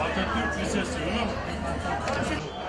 Atatürk Lisesi, öyle mi?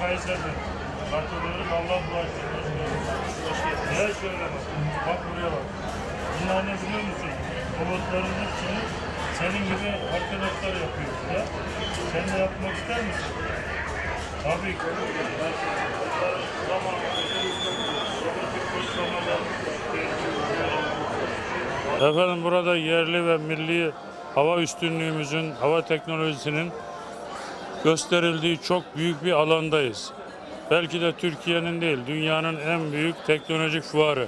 Kayseri'den katılıyoruz. Allah bağışlasın. Ne söylemez. Bak buraya bak. Bunlar ne biliyor musun? Robotların hepsini senin gibi arkadaşlar yapıyor ya. Sen de yapmak ister misin? Tabii ki. Efendim burada yerli ve milli hava üstünlüğümüzün, hava teknolojisinin gösterildiği çok büyük bir alandayız. Belki de Türkiye'nin değil, dünyanın en büyük teknolojik fuarı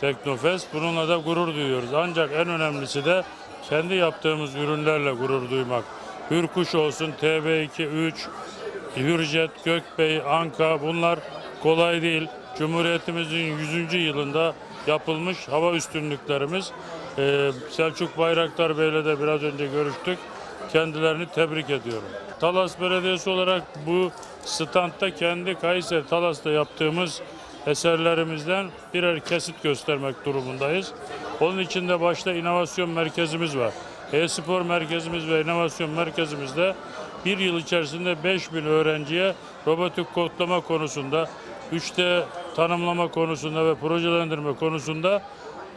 Teknofest. Bununla da gurur duyuyoruz. Ancak en önemlisi de kendi yaptığımız ürünlerle gurur duymak. Hürkuş olsun, TB2, 3, Hürjet, Gökbey, Anka bunlar kolay değil. Cumhuriyetimizin 100. yılında yapılmış hava üstünlüklerimiz. Ee, Selçuk Bayraktar Bey'le de biraz önce görüştük. Kendilerini tebrik ediyorum. Talas Belediyesi olarak bu standta kendi Kayseri Talas'ta yaptığımız eserlerimizden birer kesit göstermek durumundayız. Onun için de başta inovasyon merkezimiz var. E-spor merkezimiz ve inovasyon merkezimizde bir yıl içerisinde 5000 öğrenciye robotik kodlama konusunda, 3D tanımlama konusunda ve projelendirme konusunda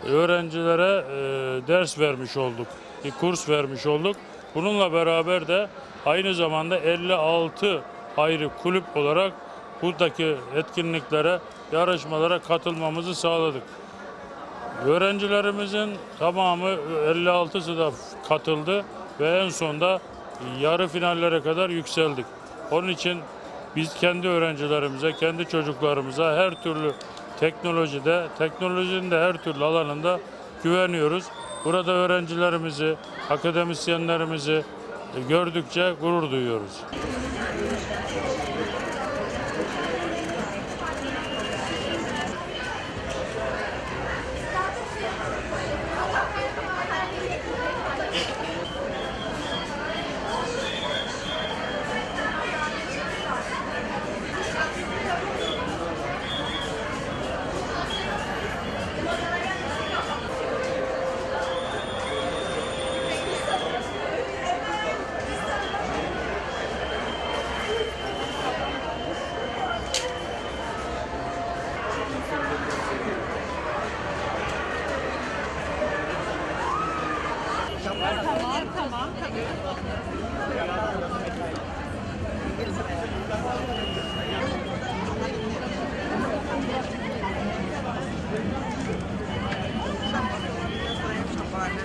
öğrencilere e, ders vermiş olduk. Bir kurs vermiş olduk. Bununla beraber de aynı zamanda 56 ayrı kulüp olarak buradaki etkinliklere, yarışmalara katılmamızı sağladık. Öğrencilerimizin tamamı 56'sı da katıldı ve en sonda yarı finallere kadar yükseldik. Onun için biz kendi öğrencilerimize, kendi çocuklarımıza her türlü teknolojide, teknolojinin de her türlü alanında güveniyoruz. Burada öğrencilerimizi, akademisyenlerimizi gördükçe gurur duyuyoruz. Tamam, tamam, tabii.